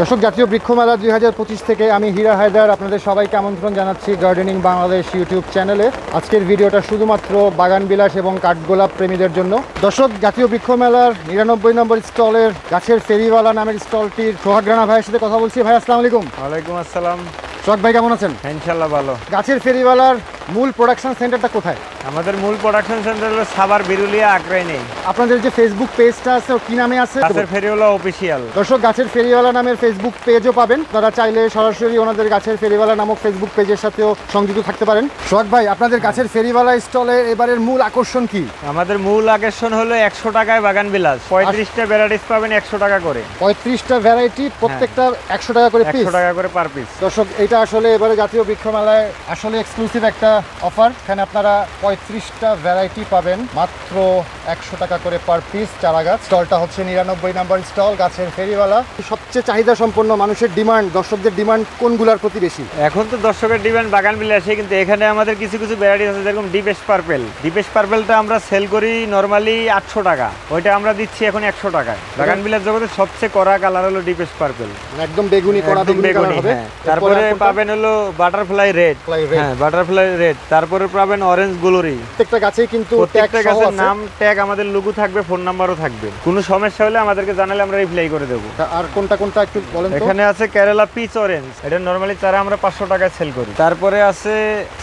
দর্শক জাতীয় বৃক্ষ মেলা দুই হাজার পঁচিশ থেকে আমি হীরা হায়দার আপনাদের সবাইকে আমন্ত্রণ জানাচ্ছি গার্ডেনিং বাংলাদেশ ইউটিউব চ্যানেলে। আজকের ভিডিওটা শুধুমাত্র বাগান বিলাস এবং কাঠগোলাপ প্রেমীদের জন্য। দর্শক জাতীয় বৃক্ষ মেলার নিরানব্বই নম্বর স্টলের গাছের ফেরিওয়ালা নামের স্টলটির সোহাগ রানা ভাইয়ের সাথে কথা বলছি। ভাই আসসালাম আলাইকুম। ওয়ালাইকুম আসসালাম। সোহাগ ভাই কেমন আছেন? ইনশাল্লাহ ভালো। গাছের ফেরিওয়ালার মূল প্রোডাকশন সেন্টারটা কোথায়? আমাদের মূল প্রোডাকশন সেন্টার হলো সাবার বিরুলিয়া আগ্রাই নেই। আপনাদের যে ফেসবুক পেজটা আছে ও কি নামে আছে? গাছের ফেরিওয়ালা অফিসিয়াল দর্শক গাছের ফেরিওয়ালা নামের ফেসবুক পেজও পাবেন। তারা চাইলে সরাসরি ওনাদের গাছের ফেরিওয়ালা নামক ফেসবুক পেজের সাথেও সংযুক্ত থাকতে পারেন। সোহাগ ভাই আপনাদের গাছের ফেরিওয়ালা স্টলে এবারের মূল আকর্ষণ কি? আমাদের মূল আকর্ষণ হলো একশো টাকায় বাগান বিলাস। পঁয়ত্রিশটা ভ্যারাইটিস পাবেন একশো টাকা করে। পঁয়ত্রিশটা ভ্যারাইটি প্রত্যেকটা একশো টাকা করে পিস একশো টাকা করে পার পিস দর্শক এটা আসলে এবারে জাতীয় বৃক্ষ মেলায় আসলে এক্সক্লুসিভ একটা অফার এখানে আপনারা পঁয়ত্রিশটা ভ্যারাইটি পাবেন। মাত্র একশো টাকা করে পার পিস চারা গাছ স্টলটা হচ্ছে নিরানব্বই নাম্বার স্টল গাছের ফেরিওয়ালা। সবচেয়ে চাহিদা সম্পন্ন মানুষের ডিমান্ড দর্শকদের ডিমান্ড কোনগুলার প্রতি বেশি? এখন তো দর্শকের ডিমান্ড বাগান বিলাসে কিন্তু এখানে আমাদের কিছু কিছু ভ্যারাইটিস আছে যেরকম ডিপেশ পার্পেল ডিপেশ পার্পেলটা আমরা সেল করি নর্মালি আটশো টাকা। ওইটা আমরা দিচ্ছি এখন একশো টাকায়। বাগান বিলাস জগতে সবচেয়ে কড়া কালার হলো ডিপেশ পার্পেল মানে একদম বেগুনি কড়া বেগুনি হবে। হ্যাঁ। তারপরে? পাবেন হলো বাটারফ্লাই রেড হ্যাঁ বাটারফ্লাই রেড তারপরে পাবেন অরেঞ্জ গ্লোরি প্রত্যেকটা গাছেই কিন্তু প্রত্যেকটা গাছের নাম ট্যাগ আমাদের লুগু থাকবে ফোন নাম্বারও থাকবে। কোনো সমস্যা হলে আমাদেরকে জানালে আমরা রিপ্লাই করে দেবো। আর কোনটা কোনটা একটু বলেন এখানে আছে কেরালা পিচ অরেঞ্জ এটা নর্মালি চারা আমরা পাঁচশো টাকায় সেল করি। তারপরে আছে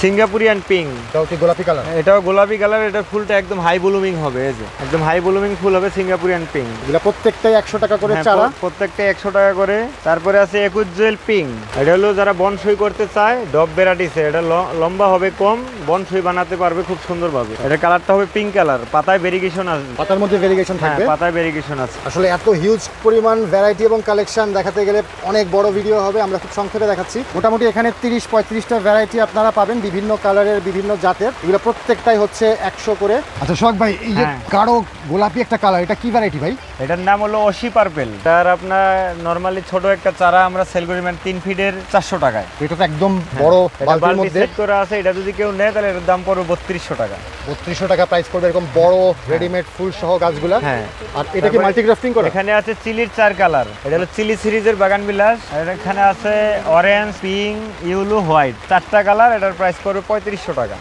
সিঙ্গাপুরিয়ান পিঙ্ক এটাও কি গোলাপি কালার এটাও গোলাপি কালার এটা ফুলটা একদম হাই ব্লুমিং হবে এই যে। একদম হাই ব্লুমিং ফুল হবে সিঙ্গাপুরিয়ান পিঙ্ক এগুলা প্রত্যেকটাই একশো টাকা করে হ্যাঁ, চারা। প্রত্যেকটা একশো টাকা করে। তারপরে আছে একুশ জুয়েল পিঙ্ক এটা হলো যারা বনসই করতে চায় ডব ভ্যারাইটিসের এটা লম্বা হবে কম বনসই বানাতে পারবে। খুব সুন্দর ভাবে এটা কালারটা হবে পিঙ্ক কালার পাতায় ভেরিগেশন আসবে পাতার মধ্যে ভেরিগেশন হ্যাঁ থাকবে? পাতায় ভেরিগেশন আছে। আসলে এত হিউজ পরিমাণ ভ্যারাইটি এবং কালেকশন দেখাতে গেলে অনেক বড় ভিডিও হবে আমরা খুব সংক্ষেপে দেখাচ্ছি। মোটামুটি এখানে তিরিশ পঁয়ত্রিশটা ভ্যারাইটি আপনারা পাবেন বিভিন্ন কালারের বিভিন্ন জাতের। এগুলো প্রত্যেকটাই হচ্ছে একশো করে। আচ্ছা সোহাগ ভাই এই যে হ্যাঁ। গাঢ় গোলাপি একটা কালার এটা কি ভ্যারাইটি ভাই? এটার নাম হলো অশি পার্পেল। তার আপনার নর্মালি ছোট একটা চারা আমরা সেল করি মানে তিন ফিটের চারশো টাকায়। এটা তো একদম বড় বালতির মধ্যে। করা আছে এটা যদি কেউ নেয় তাহলে এটার দাম পড়বে বত্রিশশো টাকা। বত্রিশশো টাকা প্রাইস করবে এরকম বড় রেডিমেড ফুল সহ গাছগুলা। হ্যাঁ। আর এটা কি মাল্টিগ্রাফটিং করা? এখানে আছে চিলির চার কালার। এটা হলো চিলি সিরিজের বাগান বিলাস। এখানে আছে অরেঞ্জ পিঙ্ক ইউলো হোয়াইট চারটা কালার এটার প্রাইস পড়বে পঁয়ত্রিশশো টাকা।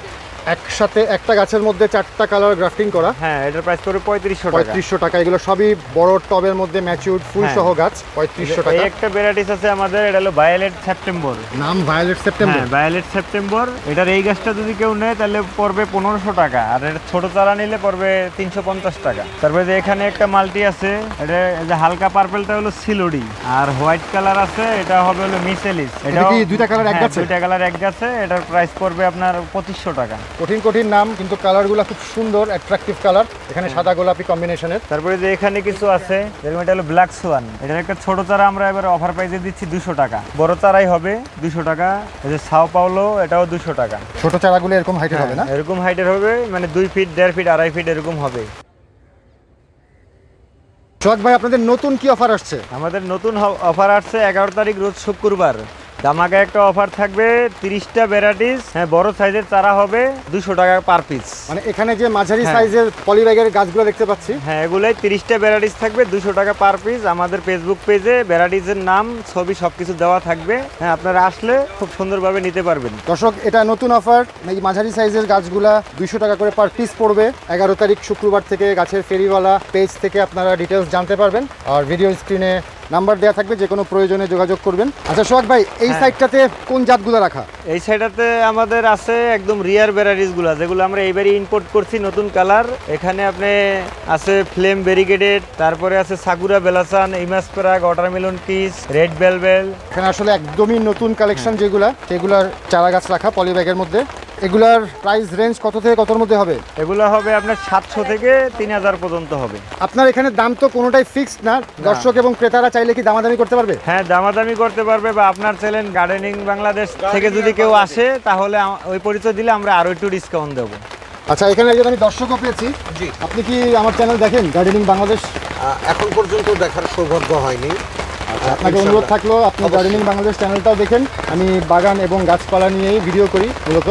একসাথে একটা গাছের মধ্যে চারটা কালার গ্রাফটিং করা। হ্যাঁ এটার প্রাইস পড়বে পঁয়ত্রিশশো টাকা। পঁয়ত্রিশশো টাকা। এগুলো সবই বড় টবের মধ্যে ম্যাচিউর ফুল হ্যাঁ। সহ গাছ পঁয়ত্রিশশো এই টাকা। একটা ভ্যারাইটিস আছে আমাদের এটা হলো ভায়োলেট সেপ্টেম্বর নাম ভায়োলেট সেপ্টেম্বর হ্যাঁ ভায়োলেট সেপ্টেম্বর এটার এই গাছটা যদি কেউ নেয় তাহলে পড়বে পনেরোশো টাকা। আর এটা ছোট চারা নিলে পড়বে তিনশো পঞ্চাশ টাকা। তারপরে যে এখানে একটা মাল্টি আছে এটা যে হালকা পার্পেলটা হলো সিলোডি আর হোয়াইট কালার আছে এটা হবে হলো মিসেলিস এটা কি দুইটা কালার এক গাছে? দুইটা কালার এক গাছে এটার প্রাইস পড়বে আপনার পঁচিশশো টাকা। কঠিন কঠিন নাম কিন্তু কালারগুলো খুব সুন্দর অ্যাট্রাকটিভ কালার এখানে সাদা গোলাপি কম্বিনেশনের তারপরে যে এখানে কিছু আছে যেরকম এটা হলো ব্ল্যাক সোয়ান এটার একটা ছোট চারা আমরা এবার অফার প্রাইসে দিচ্ছি দুশো টাকা। বড় চারাই হবে দুশো টাকা এই যে সাও পাওলো এটাও দুশো টাকা। ছোট চারাগুলো এরকম হাইটের হবে না? হ্যাঁ, এরকম হাইটের হবে মানে দুই ফিট দেড় ফিট আড়াই ফিট এরকম হবে। সোহাগ ভাই আপনাদের নতুন কি অফার আসছে? আমাদের নতুন অফার আসছে এগারো তারিখ রোজ শুক্রবার। দামাকা একটা অফার থাকবে তিরিশটা ভ্যারাইটিস হ্যাঁ বড় সাইজের চারা হবে দুশো টাকা পার পিস মানে এখানে যে মাঝারি হ্যাঁ। সাইজের পলিব্যাগের গাছগুলো দেখতে পাচ্ছি। হ্যাঁ এগুলোই তিরিশটা ভ্যারাইটিস থাকবে দুশো টাকা পার পিস আমাদের ফেসবুক পেজে ভ্যারাইটিসের নাম ছবি সব কিছু দেওয়া থাকবে। হ্যাঁ আপনারা আসলে খুব সুন্দরভাবে নিতে পারবেন। দর্শক এটা নতুন অফার এই মাঝারি সাইজের গাছগুলা দুইশো টাকা করে পার পিস পড়বে। এগারো তারিখ শুক্রবার থেকে গাছের ফেরিওয়ালা পেজ থেকে আপনারা ডিটেলস জানতে পারবেন। আর ভিডিও স্ক্রিনে নাম্বার দেওয়া থাকবে যে কোনো প্রয়োজনে যোগাযোগ করবেন। আচ্ছা সোহাগ ভাই এই হ্যাঁ। সাইডটাতে কোন জাতগুলো রাখা? এই সাইডটাতে আমাদের আছে একদম রিয়ার ভ্যারাইটিসগুলো যেগুলো আমরা এইবারই ইম্পোর্ট করছি নতুন কালার। এখানে আপনি আছে ফ্লেম ব্যারিকেডেড তারপরে আছে সাগুরা বেলাসান ইমাসপ্রাগ ওয়াটারমেলন পিস রেড বেলবেল এখানে আসলে একদমই নতুন কালেকশন যেগুলা সেগুলার চারা গাছ রাখা পলিব্যাগের মধ্যে। এগুলার প্রাইস রেঞ্জ কত থেকে কতর মধ্যে হবে? এগুলো হবে আপনার সাতশো থেকে তিন হাজার পর্যন্ত হবে। আপনার এখানে দাম তো কোনোটাই ফিক্সড না। দর্শক এবং ক্রেতারা চাইলে কি দামাদামি করতে পারবে? হ্যাঁ দামাদামি করতে পারবে বা আপনার চ্যানেল গার্ডেনিং বাংলাদেশ থেকে যদি কেউ আসে তাহলে ওই পরিচয় দিলে আমরা আরও একটু ডিসকাউন্ট দেবো। আচ্ছা এখানে একজন আমি দর্শকও পেয়েছি জি। আপনি কি আমার চ্যানেল দেখেন গার্ডেনিং বাংলাদেশ এখন পর্যন্ত দেখার সৌভাগ্য হয়নি। আচ্ছা, আপনাকে অনুরোধ থাকল আপনি। গার্ডেনিং বাংলাদেশ চ্যানেলটাও দেখেন। আমি বাগান এবং গাছপালা নিয়েই ভিডিও করি মূলত।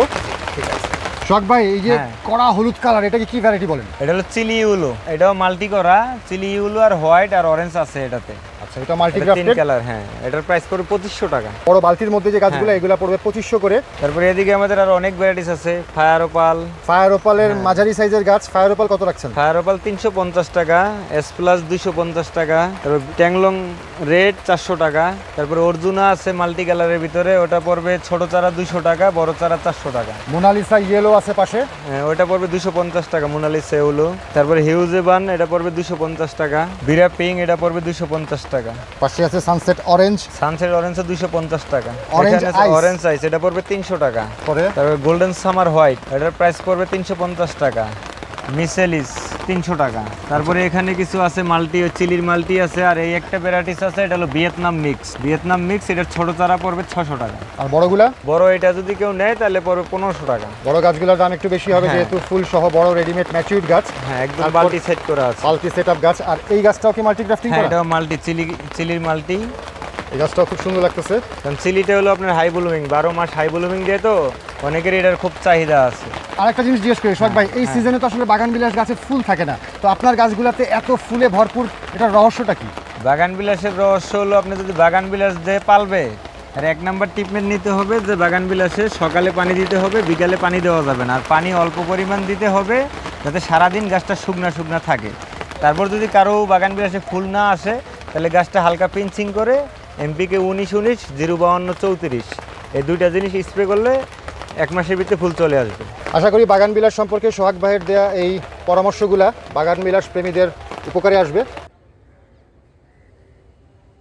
শখ ভাই এই যে হ্যাঁ। কড়া হলুদ কালার এটা কি কি ভ্যারাইটি বলেন এটা হলো চিলি ইউলো এটাও মাল্টি করা চিলি ইউলো আর হোয়াইট আর অরেঞ্জ আছে এটাতে আচ্ছা এটা তিন কালার হ্যাঁ। এটার প্রাইস পড়বে পঁচিশশো টাকা। বড় বালতির মধ্যে যে গাছগুলো হ্যাঁ। এগুলো পড়বে পঁচিশশো করে। তারপরে এদিকে আমাদের আর অনেক ভ্যারাইটিস আছে ফায়ার ওপাল ফায়ার ওপালের। মাঝারি সাইজের গাছ ফায়ার ওপাল কত রাখছেন? ফায়ার ওপাল তিনশো পঞ্চাশ টাকা এস প্লাস দুইশো পঞ্চাশ টাকা তারপর ট্যাংলং রেড চারশো টাকা তারপরে অর্জুনা আছে মাল্টি কালারের ভিতরে ওটা পড়বে ছোট চারা দুইশো টাকা বড় চারা চারশো টাকা। মোনালিসা ইয়েলো আছে পাশে। হ্যাঁ, ওটা পড়বে দুশো পঞ্চাশ টাকা মোনালি সেউলো তারপরে হিউজেবান এটা পড়বে দুশো পঞ্চাশ টাকা। বিরা পিং এটা পড়বে দুশো পঞ্চাশ টাকা। পাশে আছে সানসেট অরেঞ্জ সানসেট অরেঞ্জ দুশো পঞ্চাশ টাকা। অরেঞ্জ। অরেঞ্জ আইস এটা পড়বে তিনশো টাকা। পরে? তারপরে গোল্ডেন সামার হোয়াইট এটার প্রাইস পড়বে তিনশো পঞ্চাশ টাকা। মিসেলিস তিনশো টাকা। তারপরে এখানে কিছু আছে মাল্টি চিলির মাল্টি আছে আর এই একটা ভ্যারাইটিস আছে এটা হলো ভিয়েতনাম মিক্স। ভিয়েতনাম মিক্স এটা ছোট চারা পড়বে ছশো টাকা। আর বড়গুলা? বড় এটা যদি কেউ নেয় তাহলে পড়বে পনেরোশো টাকা। বড় গাছগুলোর দাম একটু বেশি হবে হ্যাঁ। যেহেতু ফুল সহ বড় রেডিমেড ম্যাচিউড গাছ। হ্যাঁ একদম বাল্টি সেট করা আছে। মাল্টি সেট আপ গাছ। আর এই গাছটাও কি মাল্টি গ্রাফটিং হ্যাঁ করা এটাও মাল্টি চিলি চিলির মাল্টি। এই গাছটাও খুব সুন্দর লাগতেছে। কারণ চিলিটা হলো আপনার হাই ব্লুমিং বারো মাস হাই ব্লুমিং দিয়ে তো অনেকের এটার খুব চাহিদা আছে। আরেকটা জিনিস জিজ্ঞেস করি শখ ভাই এই হ্যাঁ। সিজনে তো আসলে বাগান বিলাস গাছে ফুল থাকে না। তো আপনার গাছগুলোতে এত ফুলে ভরপুর এটার রহস্যটা কি? বাগান বিলাসের রহস্য হলো আপনি যদি বাগান বিলাস দিয়ে পালবে আর এক নাম্বার ট্রিটমেন্ট নিতে হবে যে বাগান বিলাসে সকালে পানি দিতে হবে বিকালে পানি দেওয়া যাবে না। আর পানি অল্প পরিমাণ দিতে হবে যাতে সারাদিন গাছটা শুকনা শুকনা থাকে। তারপর যদি কারও বাগান বিলাসে ফুল না আসে তাহলে গাছটা হালকা পিঞ্চিং করে এমপিকে উনিশ উনিশ জিরো বাউন্ন চৌত্রিশ। এই দুইটা জিনিস স্প্রে করলে এক মাসের ভিতরে ফুল চলে আসবে। আশা করি বাগান বিলাস সম্পর্কে সোহাগ ভাইয়ের দেয়া এই পরামর্শগুলা বাগান বিলাস প্রেমীদের উপকারে আসবে।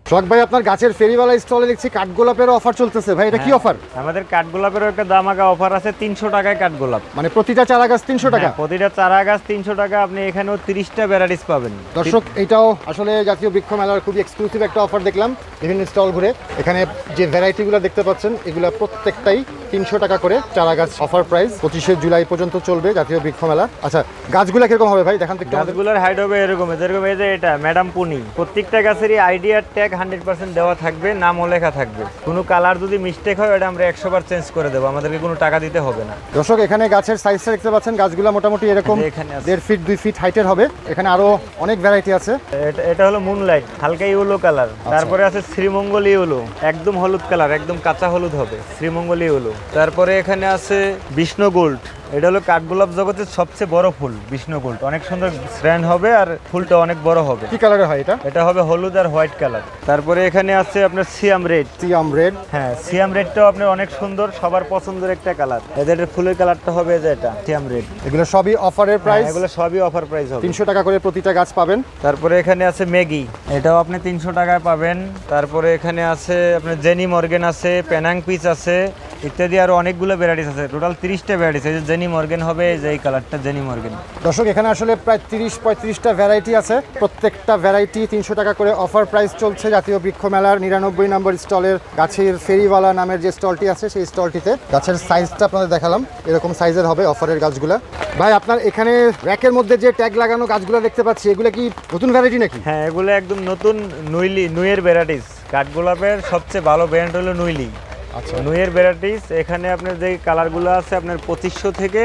সোহাগ ভাই আপনার গাছের ফেরিওয়ালা স্টলে দেখছি কাঠগোলাপের অফার চলতেছে। ভাই এটা কি হ্যাঁ। অফার আমাদের কাঠগোলাপেরও একটা দামাকা অফার আছে তিনশো টাকায় কাঠগোলাপ। মানে প্রতিটা চারা গাছ তিনশো টাকা? হ্যাঁ, প্রতিটা চারা গাছ তিনশো টাকা আপনি এখানেও তিরিশটা ভ্যারাইটিস পাবেন। দর্শক এটাও আসলে জাতীয় বৃক্ষ মেলার খুবই এক্সক্লুসিভ একটা অফার দেখলাম। বিভিন্ন স্টল ঘুরে এখানে যে ভ্যারাইটিগুলো দেখতে পাচ্ছেন এগুলো প্রত্যেকটাই তিনশো টাকা করে চারা গাছ অফার প্রাইস। পঁচিশে জুলাই পর্যন্ত চলবে জাতীয় বৃক্ষ মেলা। আচ্ছা গাছগুলো কীরকম হবে ভাই? দেখান তো গাছগুলোর হাইট হবে এরকম যেরকম এই যে এটা ম্যাডাম পুনি। প্রত্যেকটা গাছেরই আইডিয়ার ট্যাগ হান্ড্রেড পার্সেন্ট দেওয়া থাকবে নামও লেখা থাকবে। কোনো কালার যদি মিস্টেক হয় ওটা আমরা একশো বার চেঞ্জ করে দেবো। আমাদেরকে কোনো টাকা দিতে হবে না। দর্শক এখানে গাছের সাইজটা দেখতে পাচ্ছেন গাছগুলো মোটামুটি এরকম এখানে দেড় ফিট দুই ফিট হাইটের হবে। এখানে আরও অনেক ভ্যারাইটি আছে। এটা- এটা হলো মুনলাইট হালকা ইউলো কালার তারপরে আছে শ্রীমঙ্গল ইউলো একদম হলুদ কালার একদম কাঁচা হলুদ হবে শ্রীমঙ্গল ইউলো তারপরে এখানে আছে বিষ্ণু গোল্ড। এটা হলো কাঠগোলাপ জগতের সবচেয়ে বড় ফুল বিষ্ণু গোল্ড। অনেক সুন্দর স্ট্র্যান্ড হবে আর ফুলটা অনেক বড় হবে। কি কালারের হয় এটা? এটা হবে হলুদ আর হোয়াইট কালার। তারপরে এখানে আছে আপনার সিয়াম রেড। সিয়াম রেড। হ্যাঁ সিয়াম রেডটাও আপনার অনেক সুন্দর সবার পছন্দের একটা কালার। এদের ফুলের কালারটা হবে যে এটা সিয়াম রেড। এগুলো সবই অফারের প্রাইস এগুলো সবই অফার প্রাইস হবে। তিনশো টাকা করে প্রতিটা গাছ পাবেন। তারপরে এখানে আছে ম্যাগি। এটাও আপনি তিনশো টাকায় পাবেন। তারপরে এখানে আছে আপনার জেনি মর্গেন আছে পেনাং পিচ আছে ইত্যাদি আরও অনেকগুলো ভ্যারাইটিস আছে। টোটাল তিরিশটা ভ্যারাইটিস এই যে জেনি মর্গেন হবে এই যে এই কালারটা জেনি মর্গেন দর্শক এখানে আসলে প্রায় তিরিশ পঁয়ত্রিশটা ভ্যারাইটি আছে। প্রত্যেকটা ভ্যারাইটি তিনশো টাকা করে অফার প্রাইস চলছে জাতীয় বৃক্ষ মেলার নিরানব্বই নম্বর স্টলের গাছের ফেরিওয়ালা নামের যে স্টলটি আছে সেই স্টলটিতে গাছের সাইজটা আপনাদের দেখালাম। এরকম সাইজের হবে অফারের গাছগুলো। ভাই আপনার এখানে র্যাকের মধ্যে যে ট্যাগ লাগানো গাছগুলো দেখতে পাচ্ছি এগুলো কি নতুন ভ্যারাইটি নাকি? হ্যাঁ এগুলো একদম নতুন নুইলি নুয়ের ভ্যারাইটিস কাঠগোলাপের সবচেয়ে ভালো ব্র্যান্ড হলো নুইলি আচ্ছা নুয়ের ভ্যারাইটিস এখানে আপনার যে কালারগুলো আছে আপনার পঁচিশশো থেকে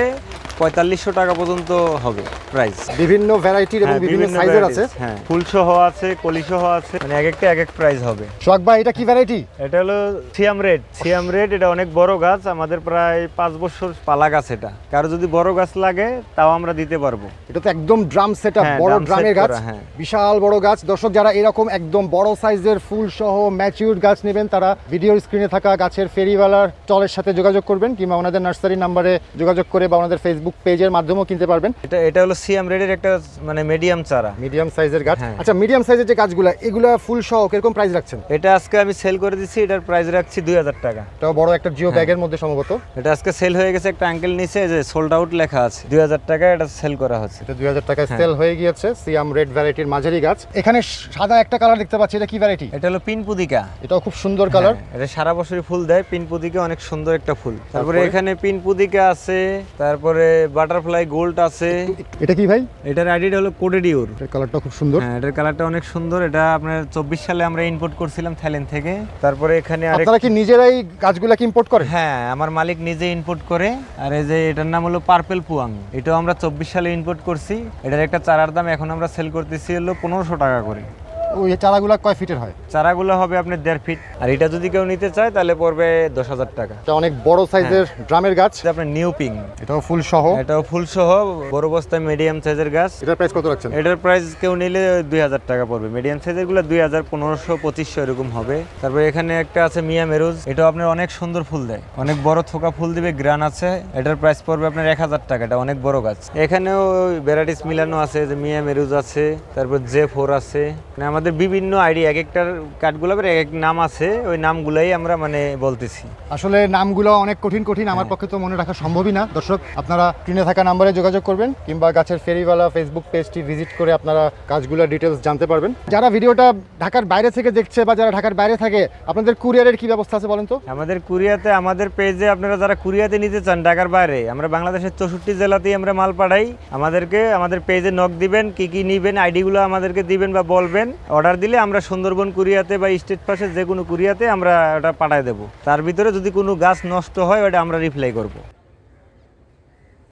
পঁয়তাল্লিশশো টাকা পর্যন্ত হবে প্রাইস বিভিন্ন ভ্যারাইটির এবং হ্যাঁ, বিভিন্ন সাইজের আছে। হ্যাঁ। ফুল সহ আছে কলি সহ আছে। মানে এক একটা এক এক প্রাইস হবে। সোহাগ ভাই এটা কি ভ্যারাইটি এটা হলো সিয়াম রেড। সিয়াম রেড এটা অনেক বড় গাছ আমাদের প্রায় পাঁচ বছর পালা গাছ এটা। কারও যদি বড় গাছ লাগে তাও আমরা দিতে পারব। এটা তো একদম ড্রাম সেট হ্যাঁ, বড় drum ড্রামের গাছ। হ্যাঁ। বিশাল বড় গাছ। দর্শক যারা এরকম একদম বড় সাইজের ফুল সহ ম্যাচিউর গাছ নেবেন তারা ভিডিওর স্ক্রিনে থাকা গাছের ফেরিওয়ালার স্টলের সাথে যোগাযোগ করবেন কিংবা ওনাদের নার্সারি নাম্বারে যোগাযোগ করে বা ওনাদের ফেসবুক পেজের মাধ্যমেও কিনতে পারবেন। এটা এটা হলো সিয়াম রেডের একটা মানে মিডিয়াম চারা। মিডিয়াম সাইজের গাছ। হ্যাঁ। আচ্ছা মিডিয়াম সাইজের যে গাছগুলো এগুলো ফুল সহ কীরকম প্রাইস রাখছেন? এটা আজকে আমি সেল করে দিচ্ছি এটার প্রাইস রাখছি দুই হাজার টাকা। এটা বড় একটা জিও হ্যাঁ। ব্যাগের মধ্যে সম্ভবত। এটা আজকে সেল হয়ে গেছে একটা আঙ্কেল নিচে যে সোল্ড আউট লেখা আছে। দুই হাজার টাকা এটা সেল করা হচ্ছে। এটা দুই হাজার টাকায় হ্যাঁ। সেল হয়ে গিয়েছে সিয়াম রেড ভ্যারাইটির মাঝারি গাছ। এখানে সাদা একটা কালার দেখতে পাচ্ছি এটা কি ভ্যারাইটি এটা হলো পিনপুদিকা এটাও খুব সুন্দর কালার হ্যাঁ, এটা সারা বছরই ফুল দেয় পিনপুদিকে অনেক সুন্দর একটা ফুল। তারপরে? তারপরে? এখানে পিনপুদিকা আছে তারপরে বাটারফ্লাই গোল্ড আছে। এটা কি ভাই? এটার আইডিটা হলো কোডেডিওর এটার কালারটা খুব সুন্দর। হ্যাঁ এটার কালারটা অনেক সুন্দর। এটা আপনার চব্বিশ সালে আমরা ইম্পোর্ট করছিলাম থাইল্যান্ড থেকে। তারপরে এখানে আরেক আপনারা কি নিজেরাই গাছগুলাকে ইম্পোর্ট করেন হ্যাঁ আমার মালিক নিজে ইম্পোর্ট করে। আর এই যে এটার নাম হলো পার্পেল পুয়াং এটাও আমরা চব্বিশ সালে ইম্পোর্ট করছি। এটার একটা চারার দাম এখন আমরা সেল করতেছি হলো পনেরোশো টাকা করে। ওই চারাগুলা কয় ফিটের হয়? চারাগুলো হবে আপনার দেড় ফিট। আর এটা যদি কেউ নিতে চায় তাহলে পড়বে দশ হাজার টাকা। এটা অনেক বড় সাইজের ড্রামের গাছ। এটা আপনার নিউ পিং এটাও ফুল সহ। এটাও ফুল সহ বড় বস্তায় মিডিয়াম সাইজের গাছ। এটার প্রাইস কত রাখছেন? এটার প্রাইস কেউ নিলে দুই হাজার টাকা পড়বে। মিডিয়াম সাইজেরগুলো দুই হাজার পনেরোশো পঁচিশশো এরকম হবে। তারপরে এখানে একটা আছে মিয়া মেরুজ। এটাও আপনার অনেক সুন্দর ফুল দেয়। অনেক বড় থোকা ফুল দিবে গ্রান আছে। এটার প্রাইস পড়বে আপনার এক হাজার টাকা। এটা অনেক বড় গাছ। এখানেও ভ্যারাইটিস মিলানো আছে যে মিয়া মেরুজ আছে তারপর জে ফোর আছে। মানে আমাদের বিভিন্ন আইডি এক একটার কাঠগোলাপের এক এক নাম আছে ওই নামগুলাই আমরা মানে বলতেছি। আসলে নামগুলো অনেক কঠিন কঠিন আমার পক্ষে তো মনে রাখা সম্ভবই না। দর্শক আপনারা স্ক্রিনে থাকা নাম্বারে যোগাযোগ করবেন কিংবা গাছের ফেরিওয়ালা ফেসবুক পেজটি ভিজিট করে আপনারা গাছগুলোর ডিটেলস জানতে পারবেন। যারা ভিডিওটা ঢাকার বাইরে থেকে দেখছে বা যারা ঢাকার বাইরে থাকে আপনাদের কুরিয়ারের কি ব্যবস্থা আছে বলেন তো? আমাদের কুরিয়াতে আমাদের পেজে আপনারা যারা কুরিয়াতে নিতে চান ঢাকার বাইরে আমরা বাংলাদেশের চৌষট্টি জেলাতেই আমরা মাল পাঠাই। আমাদেরকে আমাদের পেজে নক দিবেন কি কি নিবেন আইডিগুলো আমাদেরকে দিবেন বা বলবেন। অর্ডার দিলে আমরা সুন্দরবন কুরিয়াতে বা স্টেট পাশে যে কোনো কুরিয়াতে আমরা ওটা পাঠায় দেবো। তার ভিতরে যদি কোনো গাছ নষ্ট হয়, ওটা আমরা রিপ্লাই করব।